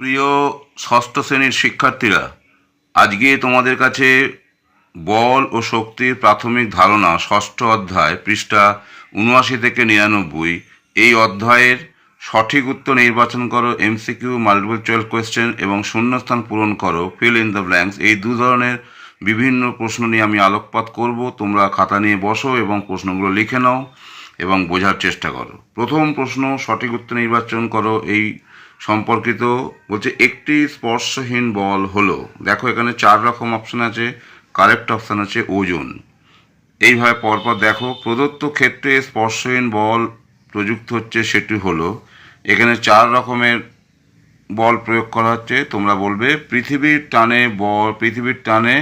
প্রিয় ষষ্ঠ শ্রেণির শিক্ষার্থীরা, আজকে তোমাদের কাছে বল ও শক্তির প্রাথমিক ধারণা ষষ্ঠ অধ্যায় পৃষ্ঠা উনআশি থেকে নিরানব্বই। এই অধ্যায়ের সঠিক উত্তর নির্বাচন করো, এমসিকিউ মাল্টিপল চয়েস কোয়েশ্চেন এবং শূন্যস্থান পূরণ করো ফিল ইন দ্য ব্ল্যাঙ্কস এই দু ধরনের বিভিন্ন প্রশ্ন নিয়ে আমি আলোকপাত করব। তোমরা খাতা নিয়ে বসো এবং প্রশ্নগুলো লিখে নাও এবং বোঝার চেষ্টা করো। প্রথম প্রশ্ন, সঠিক উত্তর নির্বাচন করো। এই সম্পর্কিত বলছে, একটি স্পর্শহীন বল হলো, দেখো এখানে চার রকম অপশন আছে কারেক্ট অপশন আছে ওজন। এইভাবে পরপর দেখো, প্রদত্ত ক্ষেত্রে স্পর্শহীন বল প্রযুক্ত হচ্ছে সেটি হলো, এখানে চার রকমের বল প্রয়োগ করা হচ্ছে, তোমরা বলবে, পৃথিবীর টানে বল, পৃথিবীর টানে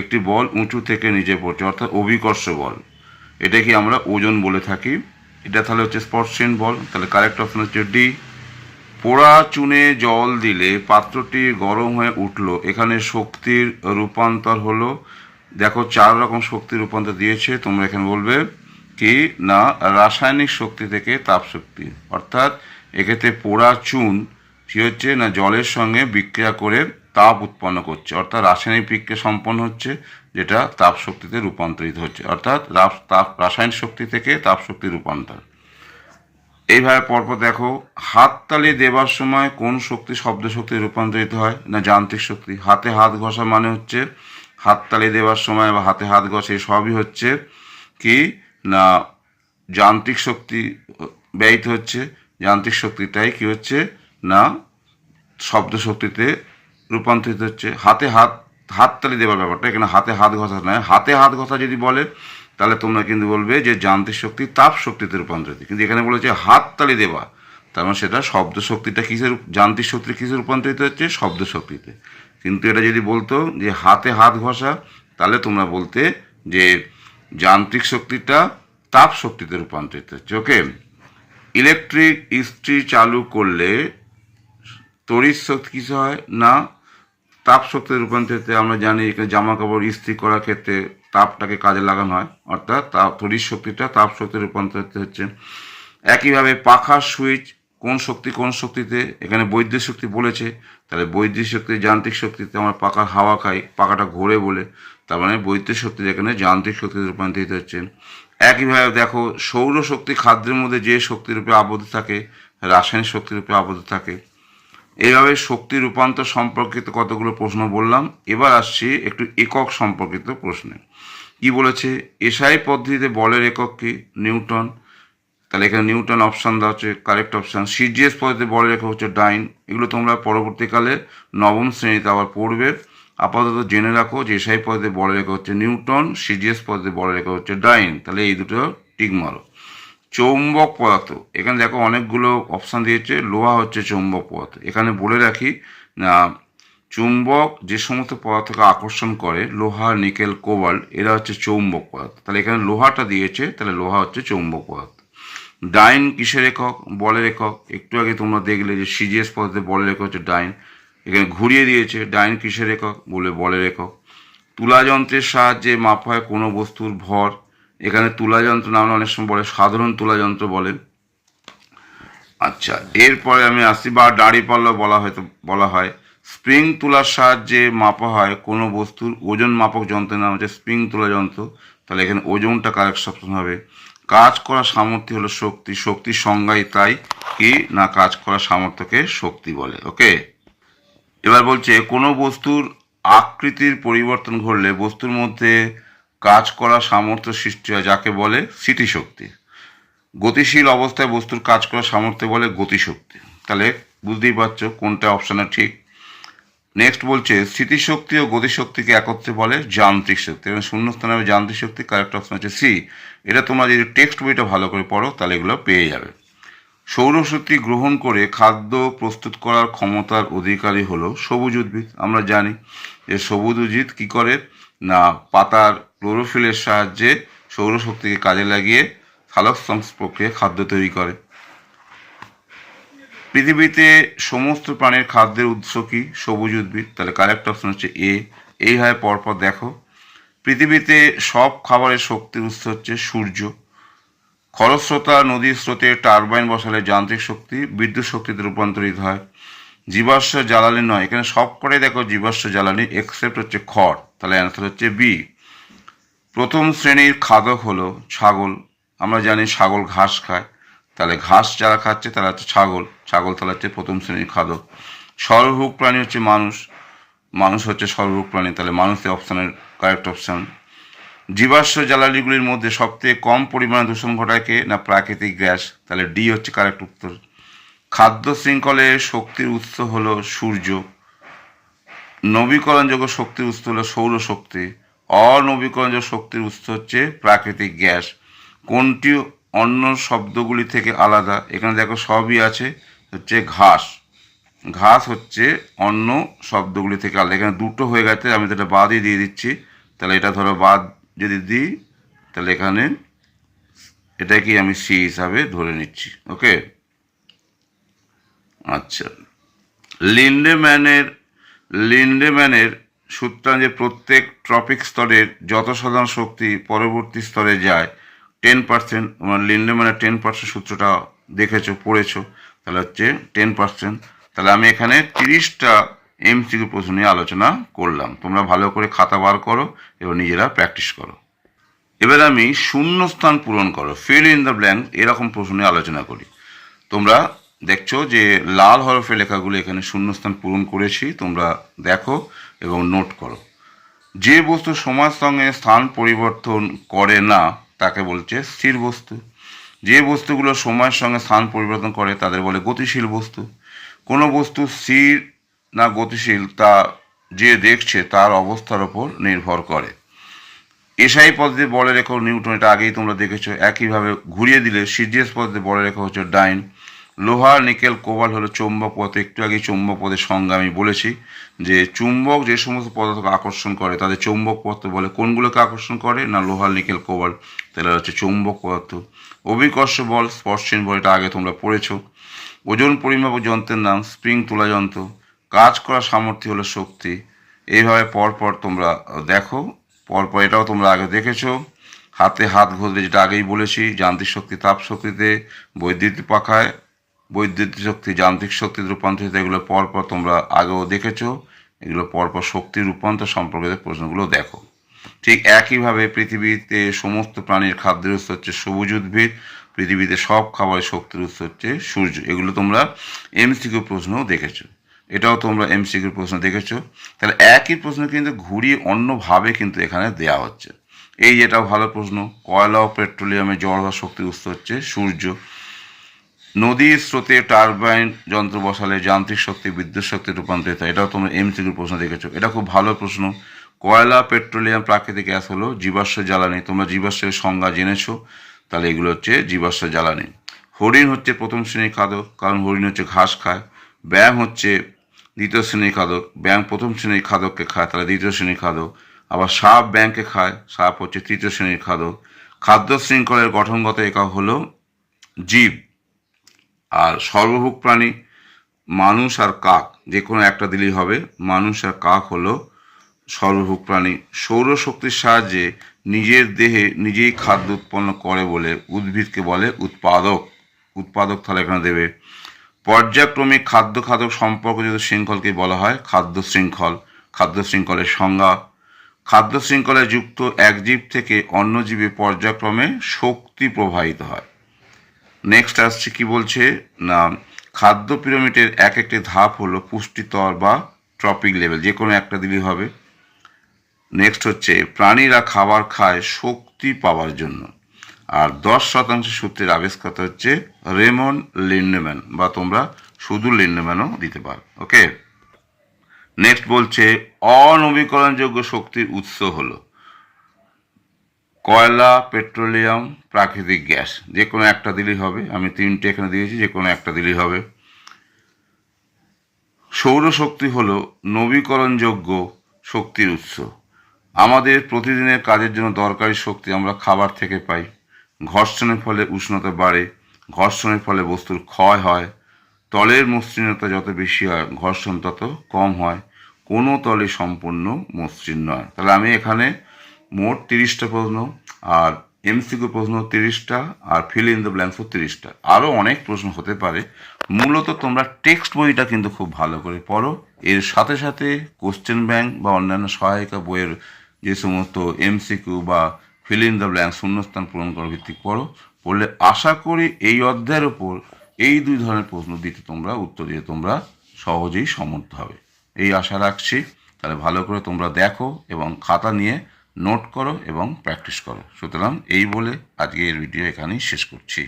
একটি বল উঁচু থেকে নিচে পড়ছে, অর্থাৎ অভিকর্ষ বল। এটাকে আমরা ওজন বলে থাকি? এটা তাহলে হচ্ছে স্পর্শহীন বল, তাহলে কারেক্ট অপশন হচ্ছে ডি পোড়া চুনে জল দিলে পাত্রটি গরম হয়ে উঠল। এখানে শক্তির রূপান্তর হলো। দেখো, চার রকম শক্তির রূপান্তর দিয়েছে। তোমরা এখানে বলবে কি? না, রাসায়নিক শক্তি থেকে তাপ শক্তি অর্থাৎ এক্ষেত্রে পোড়া চুন কি হচ্ছে? না, জলের সঙ্গে বিক্রিয়া করে তাপ উৎপন্ন করছে। অর্থাৎ রাসায়নিক বিক্রিয়া সম্পন্ন হচ্ছে, যেটা তাপ শক্তিতে রূপান্তরিত হচ্ছে। অর্থাৎ তাপ, রাসায়নিক শক্তি থেকে তাপ শক্তি রূপান্তর। এইভাবে পরপর দেখো, হাততালি দেবার সময় কোন শক্তি শব্দ শক্তি রূপান্তরিত হয় না যান্ত্রিক শক্তি? হাতে হাত ঘষা মানে হচ্ছে হাততালি দেবার সময় বা হাতে হাত ঘষে সবই হচ্ছে কি? না, যান্ত্রিক শক্তি ব্যয়িত হচ্ছে। যান্ত্রিক শক্তিটাই কি হচ্ছে? না শব্দ শক্তিতে রূপান্তরিত হচ্ছে। হাতে হাত, হাততালি দেওয়ার ব্যাপারটা, এখানে হাতে হাত ঘষা নয়। হাতে হাত ঘষা যদি বলে তাহলে তোমরা কিন্তু বলবে যে যান্ত্রিক শক্তি তাপ শক্তিতে রূপান্তরিত। কিন্তু এখানে বলেছে হাত তালি দেওয়া। তার মানে সেটা শব্দ শক্তিটা কিসের যান্ত্রিক শক্তি কিসে রূপান্তরিত হচ্ছে? শব্দ শক্তিতে। কিন্তু এটা যদি বলতো যে হাতে হাত ঘষা, তাহলে তোমরা বলতে যে যান্ত্রিক শক্তিটা তাপ শক্তিতে রূপান্তরিত হচ্ছে। ওকে? ইলেকট্রিক ইস্ত্রি চালু করলে তড়িৎ শক্তি কিছু হয়? না, তাপ শক্তিতে রূপান্তরিত আমরা জানি এখানে জামা কাপড় ইস্ত্রি করার ক্ষেত্রে তাপটাকে কাজে লাগানো হয়, অর্থাৎ তাপ, তড়িৎ শক্তিটা তাপ শক্তি রূপান্তরিত হচ্ছে। একইভাবে পাখার সুইচ কোন শক্তি, কোন শক্তিতে, এখানে বৈদ্যুতিক শক্তি বলেছে, তাহলে বৈদ্যুতিক শক্তি, যান্ত্রিক শক্তিতে আমরা পাখার হাওয়া খাই, পাখাটা ঘোরে বলে, তার মানে বৈদ্যুতিক শক্তি যেখানে যান্ত্রিক শক্তিতে রূপান্তরিত হচ্ছে। একইভাবে দেখো, সৌরশক্তি খাদ্যের মধ্যে যে শক্তিরূপে আবদ্ধ থাকে, রাসায়নিক শক্তিরূপে আবদ্ধ থাকে এইভাবে শক্তি রূপান্তর সম্পর্কিত কতগুলো প্রশ্ন বললাম। এবার আসছি একটু একক সম্পর্কিত প্রশ্নে। কি বলেছে? এসআই পদ্ধতিতে বলের একক কি? নিউটন। তাহলে এখানে নিউটন অপশান দেওয়া হচ্ছে, কারেক্ট অপশান। সিজিএস পদ্ধতিতে বলের একক হচ্ছে ডাইন। এগুলো তোমরা পরবর্তীকালে নবম শ্রেণীতে আবার পড়বে। আপাতত জেনে রাখো যে এসআই পদ্ধতিতে বলের একক হচ্ছে নিউটন, সিজিএস পদ্ধতিতে বলের একক হচ্ছে ডাইন। তাহলে এই দুটো টিক মারো। চৌম্বক পদার্থ। এখানে দেখো অনেকগুলো অপশান দিয়েছে, লোহা হচ্ছে চৌম্বক পদার্থ। এখানে বলে রাখি চুম্বক যে সমস্ত পদার্থকে আকর্ষণ করে, লোহা, নিকেল, কোবাল্ট, এরা হচ্ছে চৌম্বক পদার্থ। তাহলে এখানে লোহাটা দিয়েছে, তাহলে লোহা হচ্ছে চৌম্বক পদার্থ। ডাইন কিসের একক বলের একক একটু আগে তোমরা দেখলে যে সিজিএস পদ্ধতিতে বলের একক হচ্ছে ডাইন। এখানে ঘুরিয়ে দিয়েছে, ডাইন কিসের একক বলে বলের একক তুলা যন্ত্রের সাহায্যে মাপা হয় কোনো বস্তুর ভর। এখানে তুলা যন্ত্র নামে অনেক সময় বলে, সাধারণ তুলা যন্ত্র বলে। আচ্ছা এরপরে আমি আসি, বা দাঁড়িপাল্লা বলা হয়তো, বলা হয়। স্প্রিং তুলার সাহায্যে মাপা হয় কোনো বস্তুর ওজন মাপক যন্ত্রের নাম হচ্ছে স্প্রিং তুলা যন্ত্র। তাহলে এখানে ওজনটা কারেক্ট অপশন হবে। কাজ করার সামর্থ্য হলো শক্তি শক্তির সংজ্ঞাই তাই কি না কাজ করার সামর্থ্যকে শক্তি বলে, ওকে? এবার বলছে, কোনো বস্তুর আকৃতির পরিবর্তন ঘটলে বস্তুর মধ্যে কাজ করার সামর্থ্য সৃষ্টি হয়, যাকে বলে স্মৃতিশক্তি। গতিশীল অবস্থায় বস্তুর কাজ করার সামর্থ্য বলে গতিশক্তি। তাহলে বুঝতেই পারছ কোনটা অপশানে ঠিক। নেক্সট বলছে, স্মৃতিশক্তি ও গতিশক্তিকে একত্রে বলে যান্ত্রিক শক্তি। এখানে শূন্যস্থানে হবে যান্ত্রিক শক্তি কারেক্ট অপশন হচ্ছে সি এটা তোমরা যদি টেক্সট বইটা ভালো করে পড়ো, তাহলে এগুলো পেয়ে যাবে। সৌরশক্তি গ্রহণ করে খাদ্য প্রস্তুত করার ক্ষমতার অধিকারী হলো সবুজ উদ্ভিদ। আমরা জানি যে সবুজ উদ্ভিদ কী করে? না, পাতার ক্লোরোফিলের সাহায্যে সৌরশক্তিকে কাজে লাগিয়ে সালোক প্রক্রিয়া খাদ্য তৈরি করে। পৃথিবীতে সমস্ত প্রাণীর খাদ্যের উৎস কি? সবুজ উদ্ভিদ। তাহলে কারেক্ট অপশন হচ্ছে এ এইভাবে পরপর দেখো। পৃথিবীতে সব খাবারের শক্তির উৎস হচ্ছে সূর্য। খরস্রোতা নদীর স্রোতে টারবাইন বসালে যান্ত্রিক শক্তি, বিদ্যুৎ শক্তিতে রূপান্তরিত হয়। জীবাশ্ম জ্বালানি নয়। এখানে সব কটাই দেখো জীবাশ্ম জ্বালানি এক্সেপ্ট হচ্ছে খড়। তাহলে অ্যান্সার হচ্ছে বি প্রথম শ্রেণির খাদক হলো ছাগল। আমরা জানি ছাগল ঘাস খায়। তাহলে ঘাস যারা খাচ্ছে তারা হচ্ছে ছাগল। ছাগল তাহলে হচ্ছে প্রথম শ্রেণির খাদক। সর্বভোগ প্রাণী হচ্ছে মানুষ। মানুষ হচ্ছে সর্বভোগ প্রাণী। তাহলে মানুষের অপশানের কারেক্ট অপশান জীবাশ্ম জ্বালানিগুলির মধ্যে সবথেকে কম পরিমাণে দূষণ ঘটায় কে? না প্রাকৃতিক গ্যাস? তাহলে ডি হচ্ছে কারেক্ট উত্তর। খাদ্য শৃঙ্খলে শক্তির উৎস হলো সূর্য। নবীকরণযোগ্য শক্তির উৎস হলো সৌরশক্তি। অনবীকরণযোগ্য শক্তির উৎস হচ্ছে প্রাকৃতিক গ্যাস। কোনটি অন্য শব্দগুলি থেকে আলাদা? এখানে দেখো সবই আছে, হচ্ছে ঘাস। ঘাস হচ্ছে অন্য শব্দগুলি থেকে আলাদা। এখানে দুটো হয়ে গেছে, আমি তো এটা বাদই দিয়ে দিচ্ছি। তাহলে এটা ধরো বাদ যদি দিই, তাহলে এখানে এটাকে আমি সি হিসাবে ধরে নিচ্ছি, ওকে? আচ্ছা। লিন্ডেম্যানের লিন্ডেম্যানের সূত্রাঞ্জে প্রত্যেক ট্রপিক স্তরের যত সাধারণ শক্তি পরবর্তী স্তরে যায় টেন পার্সেন্ট আমার লিন্ডেম্যানের টেন পার্সেন্ট সূত্রটা দেখেছ, পড়েছো, তাহলে হচ্ছে টেন পার্সেন্ট তাহলে আমি এখানে তিরিশটা এমসিকিউ প্রশ্ন নিয়ে আলোচনা করলাম। তোমরা ভালো করে খাতা বার করো এবং নিজেরা প্র্যাকটিস করো। এবার আমি শূন্যস্থান পূরণ করো। ফিল ইন দ্য ব্ল্যাঙ্ক এরকম প্রশ্ন নিয়ে আলোচনা করি। তোমরা দেখছ যে লাল হরফে লেখাগুলো এখানে শূন্যস্থান পূরণ করেছি। তোমরা দেখো এবং নোট করো। যে বস্তু সময়ের সঙ্গে স্থান পরিবর্তন করে না, তাকে বলছে স্থির বস্তু। যে বস্তুগুলো সময়ের সঙ্গে স্থান পরিবর্তন করে, তাদের বলে গতিশীল বস্তু। কোনো বস্তু স্থির না গতিশীল, তা যে দেখছে তার অবস্থার ওপর নির্ভর করে। এসআই পদ্ধতি বলে রেখো নিউটন এটা আগেই তোমরা দেখেছ, একইভাবে ঘুরিয়ে দিলে সিজিএস পদ্ধতি বলে রেখা হচ্ছে ডাইন। লোহা, নিকেল, কোবাল হলো চৌম্বক পদার্থ একটু আগে চৌম্বক পদের সংজ্ঞা আমি বলেছি যে চুম্বক যে সমস্ত পদার্থকে আকর্ষণ করে, তাদের চৌম্বক পদার্থ বলে কোনগুলোকে আকর্ষণ করে, না লোহা, নিকেল, কোবাল? তাহলে হচ্ছে চৌম্বক পদার্থ। অভিকর্ষ বল স্পর্শহীন বল, এটা আগে তোমরা পড়েছো। ওজন পরিমাপ যন্ত্রের নাম, স্প্রিং তোলা যন্ত্র। কাজ করার সামর্থ্য হলো শক্তি। এইভাবে পরপর তোমরা দেখো, পরপর এটাও তোমরা আগে দেখেছ। হাতে হাত ঘষলে যেটা আগেই বলেছি, যান্ত্রিক শক্তি তাপ শক্তিতে, বৈদ্যুতিক পাখায়, বৈদ্যুতিক শক্তি, যান্ত্রিক শক্তিতে রূপান্তরিত এগুলো পরপর তোমরা আগেও দেখেছ। এগুলো পরপর শক্তির রূপান্তর সম্পর্কিত প্রশ্নগুলো দেখো। ঠিক একইভাবে পৃথিবীতে সমস্ত প্রাণীর খাদ্যের উৎস হচ্ছে সবুজ উদ্ভিদ, পৃথিবীতে সব খাবারের শক্তির উৎস হচ্ছে সূর্য। এগুলো তোমরা এমসিকিউ প্রশ্নও দেখেছ। এটাও তোমরা এমসিকিউ প্রশ্ন দেখেছ। তাহলে একই প্রশ্ন কিন্তু ঘুরিয়ে অন্যভাবে কিন্তু এখানে দেয়া হচ্ছে। এই যেটা ভালো প্রশ্ন, কয়লা ও পেট্রোলিয়ামে জল বা শক্তি উৎস হচ্ছে সূর্য। নদীর স্রোতে টারবাইন যন্ত্র বসালে যান্ত্রিক শক্তি, বিদ্যুৎ শক্তি রূপান্তরিত হয়। এটাও তোমরা এমসিকিউ প্রশ্ন দেখেছ। এটা খুব ভালো প্রশ্ন। কয়লা, পেট্রোলিয়াম প্রাকৃতিক গ্যাস হলো জীবাশ্ম জ্বালানি। তোমরা জীবাশ্মের সংজ্ঞা জেনেছো, তাহলে এগুলো হচ্ছে জীবাশ্ম জ্বালানি। হরিণ হচ্ছে প্রথম শ্রেণির খাদক, কারণ হরিণ হচ্ছে ঘাস খায়। ব্যায়াম হচ্ছে দ্বিতীয় শ্রেণির খাদক ব্যায়াম প্রথম শ্রেণির খাদককে খায়, তাহলে দ্বিতীয় শ্রেণির খাদক। আবার সাপ ব্যাংকে খায়, সাপ হচ্ছে তৃতীয় শ্রেণির খাদক। খাদ্য শৃঙ্খলের গঠনগত একক হলো জীব আর সর্বভোগ প্রাণী মানুষ আর কাক। যে কোনো একটা দিলেই হবে। মানুষ আর কাক হলো সর্বভোগ প্রাণী। সৌরশক্তির সাহায্যে নিজের দেহে নিজেই খাদ্য উৎপন্ন করে বলে উদ্ভিদকে বলে উৎপাদক। উৎপাদক তাহলে এখানে দেবে পর্যায়ক্রমিক খাদ্য খাদক সম্পর্কিত শৃঙ্খলকে বলা হয় খাদ্য শৃঙ্খল। খাদ্য শৃঙ্খলের সংজ্ঞা। খাদ্য শৃঙ্খলে যুক্ত এক জীব থেকে অন্য জীবে পর্যায়ক্রমে শক্তি প্রবাহিত হয়। নেক্সট আসছে কি বলছে? না, খাদ্য পিরামিডের এক একটি ধাপ হলো পুষ্টিতর বা ট্রপিক লেভেল, যে কোনো একটা দিলেই হবে। নেক্সট হচ্ছে, প্রাণীরা খাবার খায় শক্তি পাওয়ার জন্য। আর দশ শতাংশ সূত্রের আবিষ্কার হচ্ছে রেমন লিন্ডম্যান, বা তোমরা শুধু লিন্ডম্যানও দিতে পারো, ওকে? নেক্সট বলছে, অনবীকরণযোগ্য শক্তির উৎস হলো কয়লা, পেট্রোলিয়াম, প্রাকৃতিক গ্যাস। যে কোনো একটা দিলেই হবে, আমি তিনটে এখানে দিয়েছি, যে কোনো একটা দিলেই হবে। সৌরশক্তি হলো নবীকরণযোগ্য শক্তির উৎস। আমাদের প্রতিদিনের কাজের জন্য দরকারি শক্তি আমরা খাবার থেকে পাই। ঘর্ষণের ফলে উষ্ণতা বাড়ে, ঘর্ষণের ফলে বস্তুর ক্ষয় হয়। তলের মসৃণতা যত বেশি হয়, ঘর্ষণ তত কম হয়। কোনো তলে সম্পূর্ণ মসৃণ নয়। তাহলে আমি এখানে মোট তিরিশটা প্রশ্ন, আর এমসিকিউ প্রশ্ন তিরিশটা, আর ফিল ইন দ্য ব্ল্যাঙ্কস তিরিশটা। আরও অনেক প্রশ্ন হতে পারে। মূলত তোমরা টেক্সট বইটা কিন্তু খুব ভালো করে পড়ো। এর সাথে সাথে কোশ্চেন ব্যাংক বা অন্যান্য সহায়িকা বইয়ের যে সমস্ত এমসিকিউ বা ফিল ইন দ্য ব্ল্যাঙ্ক শূন্যস্থান পূরণ করার ভিত্তিক পড়ো পড়লে আশা করি এই অধ্যায়ের ওপর এই দুই ধরনের প্রশ্ন দিতে তোমরা, উত্তর দিতে তোমরা সহজেই সমর্থ হবে। এই আশা রাখছি। তাহলে ভালো করে তোমরা দেখো এবং খাতা নিয়ে নোট করো এবং প্র্যাকটিস করো। সুতরাং এই বলে আজকে এর ভিডিও এখানেই শেষ করছি।